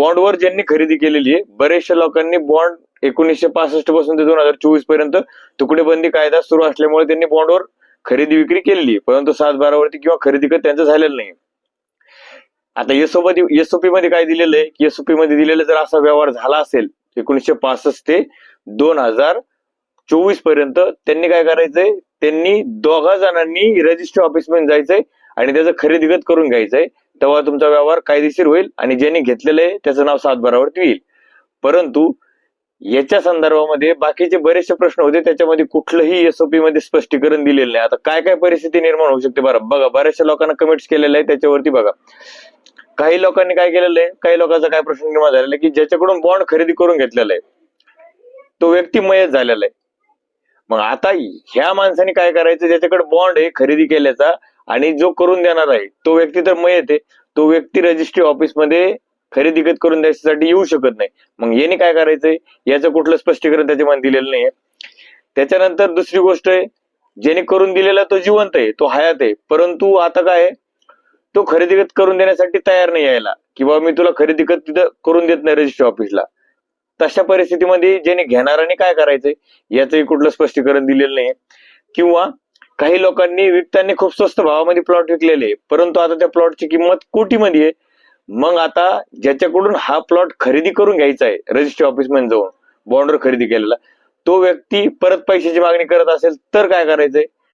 बॉन्डवर ज्यांनी खरेदी केलेली आहे बरेचशा लोकांनी बॉन्ड एकोणीसशे पासष्टपासून ते दोन हजार चोवीसपर्यंत तुकडेबंदी कायदा सुरू असल्यामुळे त्यांनी बॉन्डवर खरेदी विक्री केलेली आहे. परंतु सात बारावरती किंवा खरेदी कर त्यांचं झालेलं नाही. आता एसओपी एसओपी मध्ये काय दिलेलं आहे? की एसओपी मध्ये दिलेलं जर असा व्यवहार झाला असेल एकोणीसशे पासष्ट ते दोन हजार चोवीसपर्यंत त्यांनी काय करायचंय? त्यांनी दोघा जणांनी रजिस्टर ऑफिसमध्ये जायचंय आणि त्याचं खरेदीगत करून घ्यायचंय. तेव्हा तुमचा व्यवहार कायदेशीर होईल आणि ज्यांनी घेतलेलं आहे त्याचं नाव सातबारावरती येईल. परंतु याच्या संदर्भामध्ये बाकीचे बरेचसे प्रश्न होते त्याच्यामध्ये कुठलंही एसओपी मध्ये स्पष्टीकरण दिलेलं नाही. आता काय काय परिस्थिती निर्माण होऊ शकते बरं? बघा बऱ्याचशा लोकांना कमेंट्स केलेलं आहे त्याच्यावरती बघा. काही लोकांनी काय केलेलं आहे काही लोकांचा काय प्रश्न निर्माण झालेला आहे की ज्याच्याकडून बॉन्ड खरेदी करून घेतलेला आहे तो व्यक्ती मयत झालेला आहे. मग आता ह्या माणसाने काय करायचं? ज्याच्याकडे बॉन्ड आहे खरेदी केल्याचा आणि जो करून देणार आहे तो व्यक्ती तर मयत आहे तो व्यक्ती रजिस्ट्री ऑफिसमध्ये खरेदी खत करून द्यायसाठी येऊ शकत नाही. मग याने काय करायचंय? याचं कुठलं स्पष्टीकरण त्याच्यामध्ये दिलेलं नाहीये. त्याच्यानंतर दुसरी गोष्ट आहे ज्याने करून दिलेला तो जिवंत आहे तो हयात आहे. परंतु आता काय तो खरेदी खत करून देण्यासाठी तयार नाही यायला. किंवा मी तुला खरेदी खत तिथं करून देत नाही रजिस्ट्री ऑफिसला तशा परिस्थितीमध्ये ज्याने घेणाराने काय करायचंय? याचंही कुठलं स्पष्टीकरण दिलेलं नाही किंवा काही लोकांनी विकताना खूप स्वस्त भावामध्ये प्लॉट विकलेले परंतु आता त्या प्लॉटची किंमत कोटीमध्ये आहे. मग आता ज्याच्याकडून हा प्लॉट खरेदी करून घ्यायचा आहे रजिस्ट्री ऑफिसमध्ये जाऊन बॉन्डवर खरेदी केलेला तो व्यक्ती परत पैशाची मागणी करत असेल तर काय करायचंय?